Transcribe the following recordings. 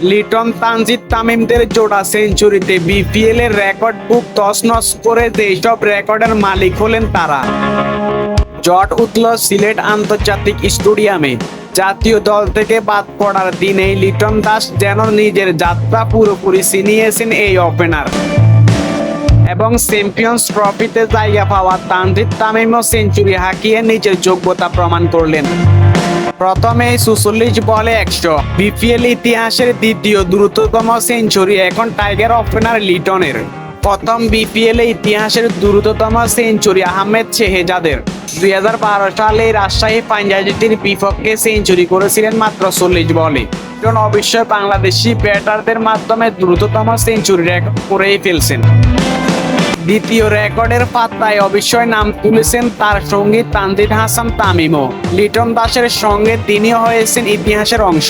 লিটন তানজিদ তামিমদের জোড়া সেঞ্চুরিতে বিপিএল এর রেকর্ড বুক তছনছ করে যেসব রেকর্ডের মালিক হলেন তারা। জট উঠল সিলেট আন্তর্জাতিক স্টেডিয়ামে। জাতীয় দল থেকে বাদ পড়ার দিনেই লিটন দাস যেন নিজের যাত্রা পুরোপুরি ছিনিয়েছেন এই ওপেনার। এবং চ্যাম্পিয়ন্স ট্রফিতে জায়গা পাওয়া তানজিদ তামিমও সেঞ্চুরি হাঁকিয়ে নিজের যোগ্যতা প্রমাণ করলেন। প্রথমে সুচল্লিশ বলে একশো। বিপিএল ইতিহাসের দ্বিতীয় দ্রুততম সেঞ্চুরি এখন টাইগার ওপেনার লিটনের। প্রথম বিপিএল ইতিহাসের দ্রুততম সেঞ্চুরি আহমেদ শেহেজাদের। দুই হাজার বারো সালে রাজশাহী পাঞ্জাবিটির বিপক্ষে সেঞ্চুরি করেছিলেন মাত্র চল্লিশ বলে। লিটন অবশ্যই বাংলাদেশি ব্যাটারদের মাধ্যমে দ্রুততম সেঞ্চুরি রেকর্ড করেই ফেলছেন। দ্বিতীয় রেকর্ডের পাত্তায় অবশ্যই নাম তুলেছেন তার সঙ্গী তানজিদ হাসান তামিমও। লিটন দাসের সঙ্গে তিনিও হয়েছেন ইতিহাসের অংশ।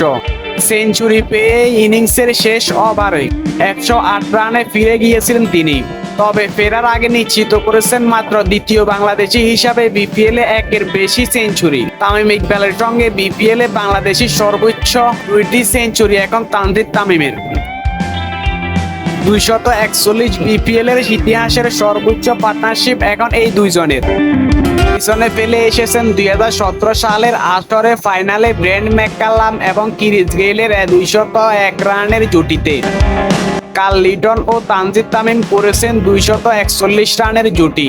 সেঞ্চুরি পেয়ে ইনিংসের শেষ ওভারে একশো আট রানে ফিরে গিয়েছিলেন তিনি। তবে ফেরার আগে নিশ্চিত করেছেন মাত্র দ্বিতীয় বাংলাদেশি হিসাবে বিপিএল এ একের বেশি সেঞ্চুরি। তামিম ইকবালের সঙ্গে বিপিএল এ বাংলাদেশি সর্বোচ্চ দুইটি সেঞ্চুরি এখন তানজিদ তামিমের। দুইশত একচল্লিশ বিপিএল এর ইতিহাসের সর্বোচ্চ পার্টনারশিপ এখন এই দুইজনের। পিছনে ফেলে এসেছেন দুই হাজার সতেরো সালের আসরে ফাইনালে ব্রেন্ড ম্যাককালাম এবং কিরিজ গেইলের দুইশত এক রানের জুটিতে। কাল লিটন ও তানজিদ তামিম করেছেন দুইশত একচল্লিশ রানের জুটি।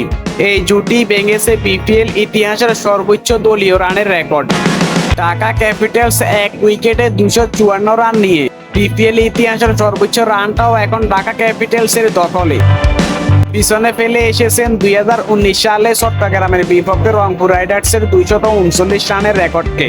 এই জুটি ভেঙেছে বিপিএল ইতিহাসের সর্বোচ্চ দলীয় রানের রেকর্ড। ঢাকা ক্যাপিটালস এক উইকেটে দুশো চুয়ান্ন রান নিয়ে বিপিএল ইতিহাসের সর্বোচ্চ রানটাও এখন ঢাকা ক্যাপিটালসের দখলে। পিছনে ফেলে এসেছেন দুই হাজার উনিশ সালে চট্টগ্রামের বিপক্ষে রংপুর রাইডার্সের দুইশত উনচল্লিশ রানের রেকর্ডকে।